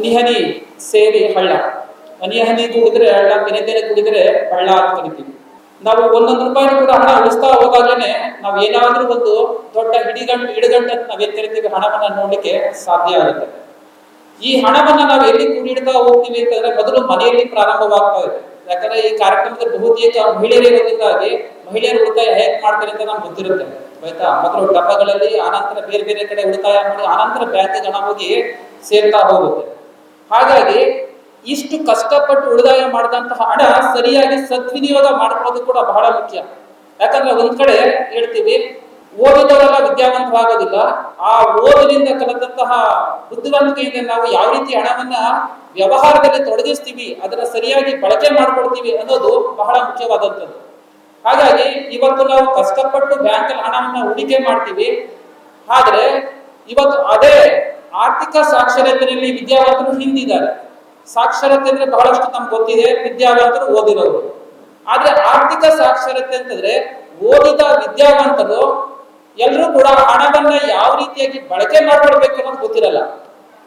ಹನಿ ಹನಿ ಸೇರಿ ಹಳ್ಳ. ಹನಿ ಹನಿ ಕುಡಿದ್ರೆ ಹಳ್ಳ ತೆನೆ ದುಡಿದ್ರೆ ಹಳ್ಳ ಅಂತ ಕರಿತೀವಿ. ನಾವು ಒಂದೊಂದು ರೂಪಾಯಿ ಕೂಡ ಹಣ ಉಳಿಸ್ತಾ ಹೋದಾಗಲೇ ನಾವು ಏನಾದ್ರೂ ಒಂದು ದೊಡ್ಡ ಹಿಡಿಗಂಟು ಹಿಡಿಗಂಟು ನಾವೇನ್ ಕರಿತೀವಿ, ಹಣವನ್ನ ನೋಡ್ಲಿಕ್ಕೆ ಸಾಧ್ಯ ಆಗುತ್ತೆ. ಈ ಹಣವನ್ನ ನಾವು ಎಲ್ಲಿ ಕೂಡಿಡ್ತಾ ಹೋಗ್ತೀವಿ ಅಂತಂದ್ರೆ ಮೊದಲು ಮನೆಯಲ್ಲಿ ಪ್ರಾರಂಭವಾಗ್ತಾ ಇದೆ. ಯಾಕಂದ್ರೆ ಈ ಕಾರ್ಯಕ್ರಮದಲ್ಲಿ ಬಹುತೇಕ ಮಹಿಳೆಯರೇ ಮಹಿಳೆಯರ ಉಳಿತಾಯ ಹೇಗ್ ಮಾಡ್ತಾರೆ ಅಂತ ನಮ್ಗೆ ಗೊತ್ತಿರುತ್ತೆ. ಆಯ್ತಾ? ಮೊದಲು ಡಬ್ಬಗಳಲ್ಲಿ, ಆನಂತರ ಬೇರೆ ಬೇರೆ ಕಡೆ ಉಳಿತಾಯ ಮಾಡಿ, ಆನಂತರ ಬ್ಯಾಂಕ್ ಹಣ ಹೋಗಿ ಸೇರ್ತಾ ಹೋಗುತ್ತೆ. ಹಾಗಾಗಿ ಇಷ್ಟು ಕಷ್ಟಪಟ್ಟು ಉಳಿತಾಯ ಮಾಡಿದಂತಹ ಹಣ ಸರಿಯಾಗಿ ಸದ್ವಿನಿಯೋಗ ಮಾಡ್ಕೊಳ್ಳೋದು ಕೂಡ ಬಹಳ ಮುಖ್ಯ. ಯಾಕಂದ್ರೆ ಒಂದ್ ಕಡೆ ಹೇಳ್ತೀವಿ, ಓದಿದವರೆಲ್ಲ ವಿದ್ಯಾವಂತವಾಗೋದಿಲ್ಲ ಆ ಓದಿನಿಂದ ಕಲಿತಂತಹ ಬುದ್ಧಿವಂತಿಕೆಯಿಂದ ನಾವು ಯಾವ ರೀತಿ ಹಣವನ್ನ ವ್ಯವಹಾರದಲ್ಲಿ ತೊಡಗಿಸ್ತೀವಿ, ಅದನ್ನ ಸರಿಯಾಗಿ ಬಳಕೆ ಮಾಡ್ಕೊಳ್ತೀವಿ ಅನ್ನೋದು ಬಹಳ ಮುಖ್ಯವಾದಂಥದ್ದು. ಹಾಗಾಗಿ ಇವತ್ತು ನಾವು ಕಷ್ಟಪಟ್ಟು ಬ್ಯಾಂಕಲ್ಲಿ ಹಣವನ್ನ ಹೂಡಿಕೆ ಮಾಡ್ತೀವಿ. ಆದ್ರೆ ಇವತ್ತು ಅದೇ ಆರ್ಥಿಕ ಸಾಕ್ಷರತೆಯಲ್ಲಿ ವಿದ್ಯಾವಂತರು ಹಿಂದಿದ್ದಾರೆ. ಸಾಕ್ಷರತೆ ಅಂದ್ರೆ ಬಹಳಷ್ಟು ನಮ್ಗೆ ಗೊತ್ತಿದೆ, ವಿದ್ಯಾವಂತರು ಓದಿರೋರು. ಆದ್ರೆ ಆರ್ಥಿಕ ಸಾಕ್ಷರತೆ ಅಂತಂದ್ರೆ ಓದಿದ ವಿದ್ಯಾವಂತರು ಎಲ್ಲರೂ ಕೂಡ ಹಣವನ್ನ ಯಾವ ರೀತಿಯಾಗಿ ಬಳಕೆ ಮಾಡ್ಕೊಳ್ಬೇಕು ಅನ್ನೋದು ಗೊತ್ತಿರಲ್ಲ.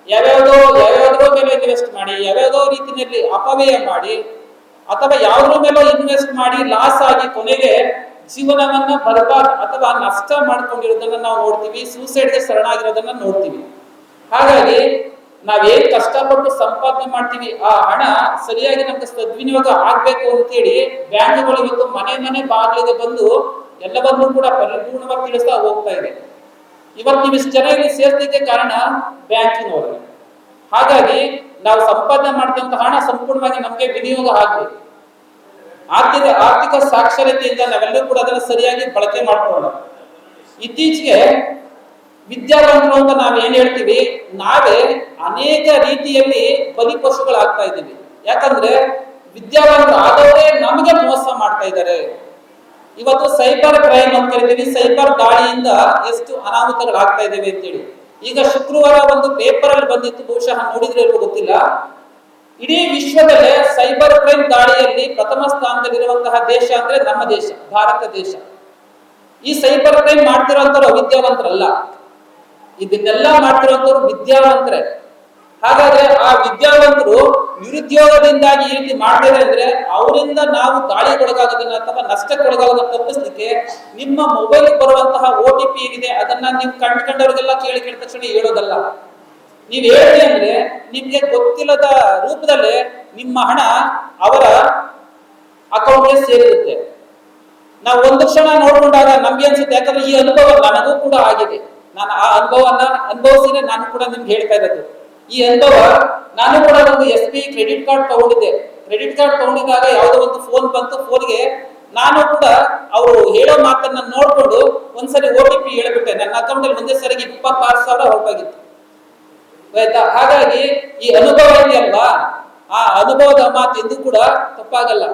ಯಾವ್ಯಾವುದೋ, ಯಾವ್ಯಾವ್ದೋ ಮೇಲೆ ಇನ್ವೆಸ್ಟ್ ಮಾಡಿ, ಯಾವ್ಯಾವುದೋ ರೀತಿಯಲ್ಲಿ ಅಪವ್ಯಯ ಮಾಡಿ, ಅಥವಾ ಯಾವ್ದ್ರ ಮೇಲೆ ಇನ್ವೆಸ್ಟ್ ಮಾಡಿ ಲಾಸ್ ಆಗಿ ಕೊನೆಗೆ ಜೀವನವನ್ನ ಬರ್ಬಾರ್ದು ಅಥವಾ ನಷ್ಟ ಮಾಡ್ಕೊಂಡಿರೋದನ್ನ ನಾವು ನೋಡ್ತೀವಿ ಸೂಸೈಡ್ಗೆ ಶರಣಾಗಿರೋದನ್ನ ನೋಡ್ತೀವಿ. ಹಾಗಾಗಿ ನಾವೇನ್ ಕಷ್ಟಪಟ್ಟು ಸಂಪಾದನೆ ಮಾಡ್ತೀವಿ, ಆ ಹಣ ಸರಿಯಾಗಿ ನಮ್ಗೆ ಸದ್ವಿನಿಯೋಗ ಆಗ್ಬೇಕು ಅಂತೇಳಿ ಬ್ಯಾಂಕ್ಗಳು ಇವತ್ತು ಮನೆ ಮನೆ ಬಾಗಿಲಿಗೆ ಬಂದು ಎಲ್ಲವನ್ನೂ ಕೂಡ ಪರಿಪೂರ್ಣವಾಗಿ ತಿಳಿಸ್ತಾ ಹೋಗ್ತಾ ಇದೆ. ಇವತ್ತು ನೀವು ಜನ ಇಲ್ಲಿ ಸೇರ್ತಿದ್ದೆ ಕಾರಣ ಬ್ಯಾಂಕಿನವರು. ಹಾಗಾಗಿ ನಾವು ಸಂಪಾದನೆ ಮಾಡ್ತಕ್ಕಂಥ ಹಣ ಸಂಪೂರ್ಣವಾಗಿ ನಮಗೆ ವಿನಿಯೋಗ ಆಗ್ಬೇಕು ಆರ್ಥಿಕ ಆರ್ಥಿಕ ಸಾಕ್ಷರತೆಯಿಂದ ನಾವೆಲ್ಲರೂ ಕೂಡ ಅದನ್ನು ಸರಿಯಾಗಿ ಬಳಕೆ ಮಾಡ್ಕೊಳ್ಳೋಣ. ಇತ್ತೀಚೆಗೆ ವಿದ್ಯಾವಂತರು ಅಂತ ನಾವು ಏನ್ ಹೇಳ್ತೀವಿ? ನಾವೇ ಅನೇಕ ರೀತಿಯಲ್ಲಿ ಬಲಿಪಶುಗಳಾಗ್ತಾ ಇದ್ದೀವಿ. ಯಾಕಂದ್ರೆ ವಿದ್ಯಾವಂತರು ಆದವರೇ ನಮಗೆ ಮೋಸ ಮಾಡ್ತಾ ಇದ್ದಾರೆ. ಇವತ್ತು ಸೈಬರ್ ಕ್ರೈಮ್ ಅಂತ ಕರಿತೀವಿ. ಸೈಬರ್ ದಾಳಿಯಿಂದ ಎಷ್ಟು ಅನಾಹುತಗಳಾಗ್ತಾ ಇದಾವೆ ಅಂತೇಳಿ. ಈಗ ಶುಕ್ರವಾರ ಒಂದು ಪೇಪರ್ ಅಲ್ಲಿ ಬಂದಿತ್ತು. ಬಹುಶಃ ನೋಡಿದ್ರೆ ಗೊತ್ತಿಲ್ಲ. ಇಡೀ ವಿಶ್ವದಲ್ಲೇ ಸೈಬರ್ ಕ್ರೈಮ್ ದಾಳಿಯಲ್ಲಿ ಪ್ರಥಮ ಸ್ಥಾನದಲ್ಲಿರುವಂತಹ ದೇಶ ಅಂದ್ರೆ ನಮ್ಮ ದೇಶ, ಭಾರತ ದೇಶ. ಈ ಸೈಬರ್ ಕ್ರೈಮ್ ಮಾಡ್ತಿರೋಂಥವ್ರು ಅವಿದ್ಯಾವಂತರಲ್ಲ ಇದನ್ನೆಲ್ಲ ಮಾಡ್ತಿರೋಂಥವ್ರು ವಿದ್ಯಾವಂತರೇ. ಹಾಗಾದ್ರೆ ಆ ವಿದ್ಯಾವಂತರು ನಿರುದ್ಯೋಗದಿಂದಾಗಿ ಈ ರೀತಿ ಮಾಡ್ತಾರೆ ಅಂದ್ರೆ ಅವರಿಂದ ನಾವು ದಾಳಿಗೊಳಗಾಗೋದನ್ನ ಅಥವಾ ನಷ್ಟಕ್ಕೊಳಗಾಗೋದನ್ನ ತಪ್ಪಿಸ್ಲಿಕ್ಕೆ ನಿಮ್ಮ ಮೊಬೈಲ್ ಬರುವಂತಹ ಓ ಟಿ ಪಿ ಏನಿದೆ ಅದನ್ನ ನೀವು ಕಂಡ್ಕೊಂಡವ್ರಿಗೆಲ್ಲ ಕೇಳಿ ಕೇಳಿದ ತಕ್ಷಣ ಹೇಳೋದಲ್ಲ. ನೀವ್ ಹೇಳಿ ಅಂದ್ರೆ ನಿಮ್ಗೆ ಗೊತ್ತಿಲ್ಲದ ರೂಪದಲ್ಲೇ ನಿಮ್ಮ ಹಣ ಅವರ ಅಕೌಂಟ್ಗೆ ಸೇರಿರುತ್ತೆ. ನಾವು ಒಂದು ಕ್ಷಣ ನೋಡ್ಕೊಂಡಾಗ ನಮ್ಗೆ ಅನ್ಸುತ್ತೆ ಯಾಕಂದ್ರೆ ಈ ಅನುಭವ ನನಗೂ ಕೂಡ ಆಗಿದೆ. ನಾನು ಆ ಅನುಭವನ ಅನುಭವಿಸಿನೇ ನಾನು ಕೂಡ ನಿಮ್ಗೆ ಹೇಳ್ತಾ ಇರೋದು. ಈ ಅನುಭವ ನಾನು ಕೂಡ ಒಂದು ಎಸ್ ಬಿ ಕ್ರೆಡಿಟ್ ಕಾರ್ಡ್ ತಗೊಂಡಿದ್ದೆ. ಕ್ರೆಡಿಟ್ ಕಾರ್ಡ್ ತಗೊಂಡಿದ್ದಾಗ ಯಾವುದೋ ಒಂದು ಫೋನ್ ಬಂತು ಫೋನ್ಗೆ ನಾನು ಕೂಡ ಅವರು ಹೇಳೋ ಮಾತನ್ನ ನೋಡ್ಕೊಂಡು ಒಂದ್ಸರಿ ಓ ಟಿ ಪಿ ಹೇಳ್ಬಿಟ್ಟೆ. ನನ್ನ ಅಕೌಂಟ್ ಅಲ್ಲಿ ಒಂದೇ ಸರಿಗೆ ಇಪ್ಪತ್ತಾರು ಸಾವಿರ ಹೊರಟೋಗಿತ್ತು. ಆಯ್ತಾ? ಹಾಗಾಗಿ ಈ ಅನುಭವ ಇದೆಯಲ್ವಾ? ಆ ಅನುಭವದ ಮಾತು ಎಂದು ಕೂಡ ತಪ್ಪಾಗಲ್ಲ.